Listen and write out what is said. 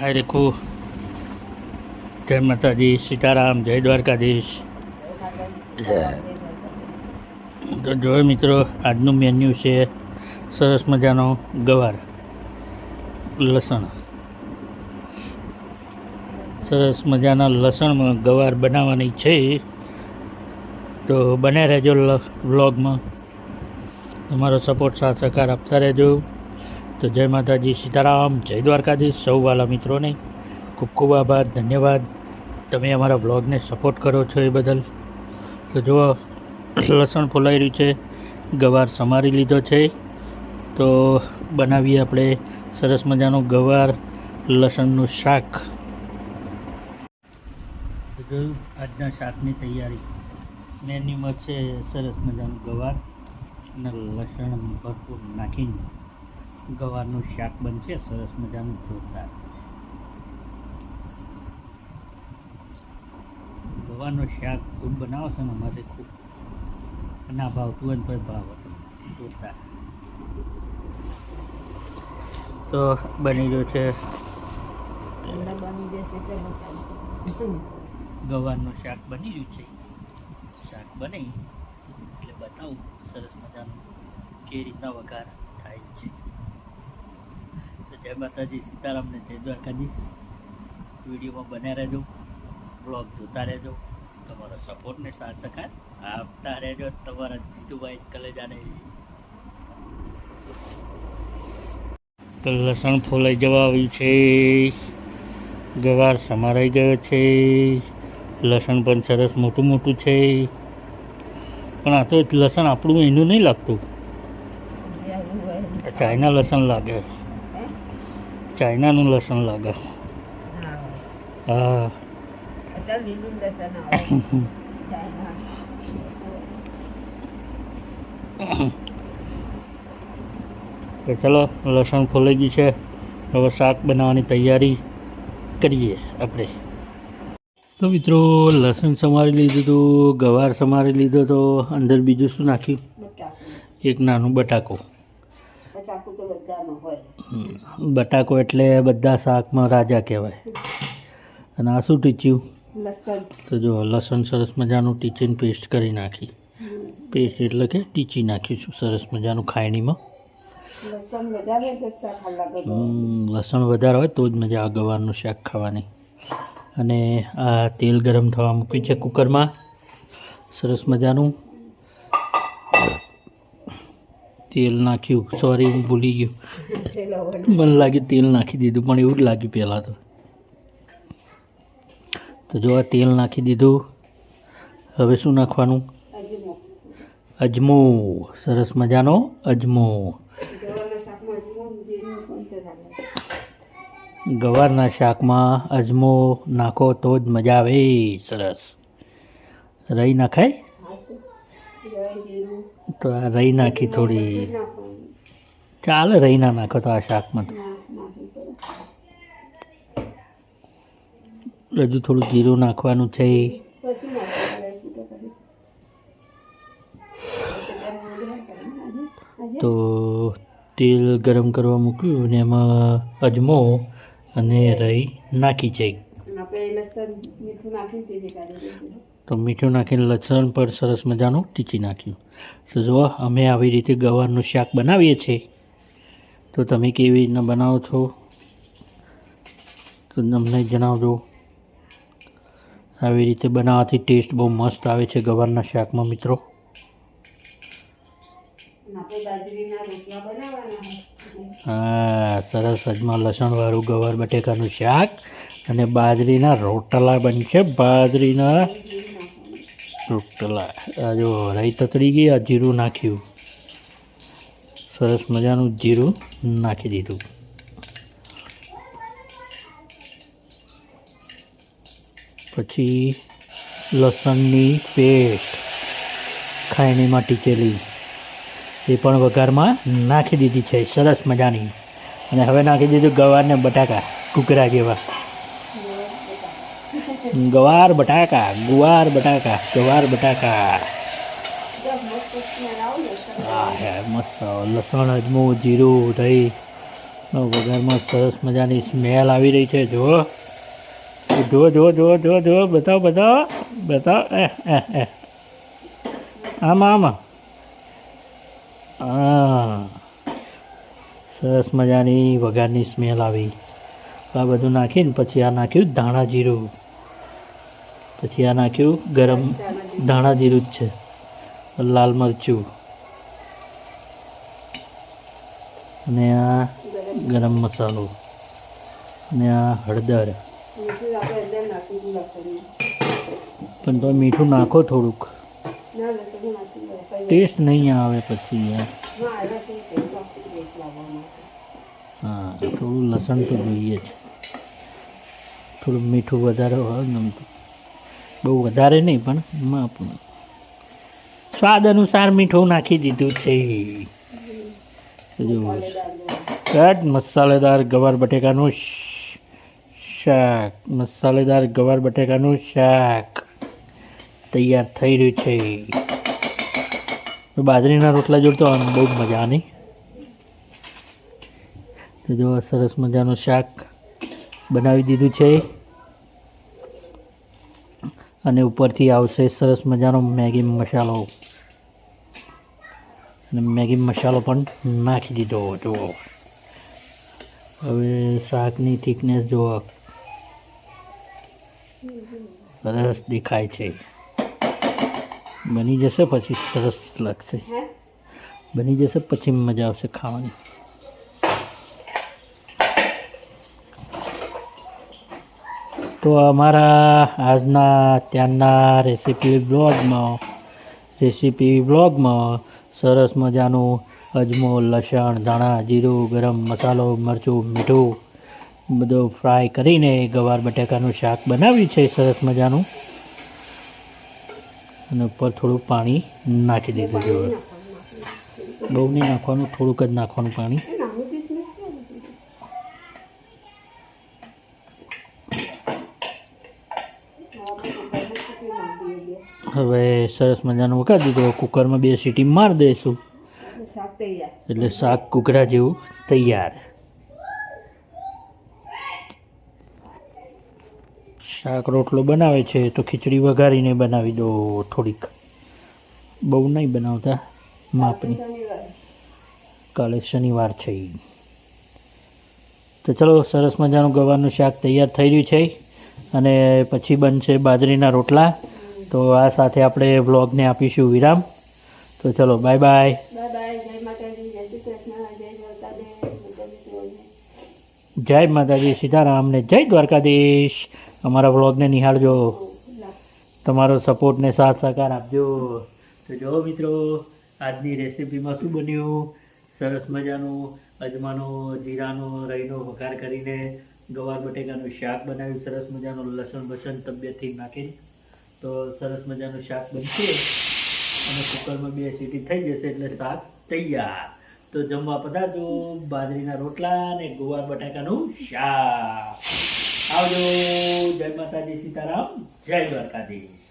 હાય રેખુ. જય માતાજી. સીતારામ. જય દ્વારકાધીશ. તો જોયો મિત્રો, આજનું મેન્યુ છે સરસ મજાનો ગવાર, લસણ. સરસ મજાના લસણમાં ગવાર બનાવવાની છે. તો બને રહેજો વ્લોગમાં તમારો સપોર્ટ સાથ સહકાર આપતા રહેજો. તો જય માતાજી, સીતારામ, જય દ્વારકાધીશ, સૌ વાલા મિત્રોને ખૂબ ખૂબ આભાર, ધન્યવાદ. તમે અમારા બ્લોગને સપોર્ટ કરો છો એ બદલ. તો જુઓ, લસણ ફોલાઈ રહ્યું છે, ગવાર સમારી લીધો છે. તો બનાવીએ આપણે સરસ મજાનું ગવાર લસણનું શાક. જોયું, આજના શાકની તૈયારી. મેન્યુમાં છે સરસ મજાનું ગવાર અને લસણ ભરપૂર નાખીને ગવારનું શાક બનશે સરસ મજાનું જોરદાર. ગવારનું શાક ખૂબ બનાવો છો ને અમારે ખૂબ ના ભાવતું હોય ને પણ ભાવ હતો. જોરદાર. તો બની ગયો છે. ગવારનું શાક બની ગયું છે. શાક બની એટલે બતાવું સરસ મજાનું કે રીતના વઘાર થાય છે. જય માતાજી સીતારામને જય દ્વારકાધીશ. વિડીયોમાં બન્યા રહેજો બ્લોગ જોતા રહેજો તમારો સપોર્ટને સાથ સકાર આપતા રહેજો તમારા જીતુભાઈ કલેજાને. તો લસણ ફોલાઈ જવા આવ્યું છે. ગવાર સમારાઈ ગયો છે. લસણ પણ સરસ મોટું મોટું છે. પણ આ તો લસણ આપણું એનું નહીં લાગતું. ચાઇના લસણ લાગે. ચાઇનાનું લસણ લાગે. હા. તો ચલો લસણ ફોલાઈ ગયું છે. હવે શાક બનાવવાની તૈયારી કરીએ આપણે. તો મિત્રો લસણ સમારી લીધું હતું ગવાર સમારી લીધો તો અંદર બીજું શું નાખ્યું? એક નાનું બટાકો. બટાકો એટલે બધા શાકમાં રાજા કહેવાય. અને આ શું ટીચ્યું? તો જો લસણ સરસ મજાનું ટીચીને પેસ્ટ કરી નાખી. પેસ્ટ એટલે કે ટીચી નાખ્યું છું સરસ મજાનું ખાયણીમાં. લસણ વધારે હોય તો જ મજા ગવારનું શાક ખાવાની. અને આ તેલ ગરમ થવા મૂક્યું છે કુકરમાં. સરસ મજાનું તેલ નાખ્યું. સોરી હું ભૂલી ગયો. મને લાગ્યું તેલ નાખી દીધું, પણ એવું જ લાગ્યું પહેલાં તો. તો જો આ તેલ નાખી દીધું. હવે શું નાખવાનું? અજમો. સરસ મજાનો અજમો. ગવારના શાકમાં અજમો નાખો તો જ મજા આવે. સરસ. રહી નાખાય? તો આ રહી નાખી થોડી. ચાલે રહી ના નાખો તો આ શાકમાં તો. હજુ થોડું જીરું નાખવાનું છે. તો તેલ ગરમ કરવા મૂક્યું અને એમાં અજમો અને રહી નાખી છે. તો મીઠું નાખીને લસણ પર સરસ મજાનું ટીચી નાખ્યું. તો જુઓ અમે આવી રીતે ગવારનું શાક બનાવીએ છીએ. તો તમે કેવી રીતના બનાવો છો? તો તમને જણાવજો. આવી રીતે બનાવવાથી ટેસ્ટ બહુ મસ્ત આવે છે ગવારના શાકમાં મિત્રો. હા સરસ અજમા લસણવાળું ગવાર બટેકાનું શાક. અને બાજરીના રોટલા બનશે. બાજરીના રોટલા. આ જો રાઈ તતડી ગઈ, આ જીરું નાખ્યું. સરસ મજાનું જીરું નાખી દીધું. પછી લસણની પેસ્ટ ખાયણીમાં ટીચેલી એ પણ વઘારમાં નાખી દીધી છે. સરસ મજાની. અને હવે નાખી દીધું ગવારને બટાકા કુકરા જેવા. ગવાર બટાકા, ગુવાર બટાકા, ગવાર બટાકા. હા, હે, મસ્ત. લસણ, અજમો, જીરું, દહીં. વઘારમાં સરસ મજાની સ્મેલ આવી રહી છે. જુઓ. જુઓ જુઓ જુઓ જુઓ જુઓ. બતાવો બતાવો. બતાવો. એ એ આમાં આમાં. હા. સરસ મજાની વઘારની સ્મેલ આવી. આ બધું નાખીને પછી આ નાખ્યું ધાણા જીરું. પછી આ નાખ્યું ગરમ ધાણા જીરું જ છે. લાલ મરચું. અને આ ગરમ મસાલો. અને આ હળદર. પણ તો મીઠું નાખો થોડુંક. ટેસ્ટ નહીં આવે પછી હા, થોડું લસણ તો જોઈએ જ. થોડું મીઠું વધારે હોય ગમતું બહુ વધારે નહીં, પણ માપનું સ્વાદ અનુસાર મીઠું નાખી દીધું છે. કટ મસાલેદાર ગવાર બટેકાનું શાક, મસાલેદાર ગવાર બટેકાનું શાક તૈયાર થઈ રહ્યું છે. બાજરીના રોટલા જોડતો બહુ મજા નહીં. તો જો, સરસ મજાનું શાક બનાવી દીધું છે. અને ઉપરથી આવશે સરસ મજાનો મેગી મસાલો. અને મેગી મસાલો પણ નાખી દીધો જુઓ હવે શાકની થિકનેસ જુઓ. સરસ દેખાય છે. બની જશે પછી સરસ લાગશે. બની જશે પછી મજા આવશે ખાવાની. તો અમારા આજના ત્યાંના રેસીપી બ્લોગમાં રેસીપી બ્લોગમાં સરસ મજાનું અજમો, લસણ, ધાણા, જીરું, ગરમ મસાલો, મરચું, મીઠું બધું ફ્રાય કરીને ગવાર બટાકાનું શાક બનાવ્યું છે સરસ મજાનું. અને ઉપર થોડું પાણી નાખી દીધું જોઈએ બહુ નહીં નાખવાનું, થોડુંક જ નાખવાનું પાણી. હવે સરસ મજાનું વખત દીધો. કુકરમાં બે સીટી મારી દઈશું. એટલે શાક કુકરા જેવું તૈયાર. શાક રોટલો બનાવે છે તો ખીચડી વઘારીને બનાવી દો થોડીક. બહુ નહીં બનાવતા, માપની. કાલે શનિવાર છે તો ચલો સરસ મજાનું ગવારનું શાક તૈયાર થઈ રહ્યું છે. અને પછી બનશે બાજરીના રોટલા. તો આ સાથે આપણે વ્લોગને આપીશું વિરામ. તો ચલો બાય બાય. જય માતાજી સીતારામ ને જય દ્વારકાધીશ. અમારા વ્લોગને નિહાળજો. તમારો સપોર્ટને સાથ સહકાર આપજો. તો જો મિત્રો આજની રેસીપીમાં શું બન્યું? સરસ મજાનું અજમાનો જીરાનો રહીનો વઘાર કરીને ગવાર બટેકાનું શાક બનાવ્યું, સરસ મજાનું લસણ બસણ તબિયતથી નાખીને. તો સરસ મજાનું શાક બનશે. અને કુકરમાં બે સીટી થઈ જશે એટલે શાક તૈયાર. તો જમવા પધારજો, બાજરીના રોટલા અને ગુવાર બટાકાનું શાક. આવજો. જય માતાજી, સીતારામ. જય દ્વારકાધીશ.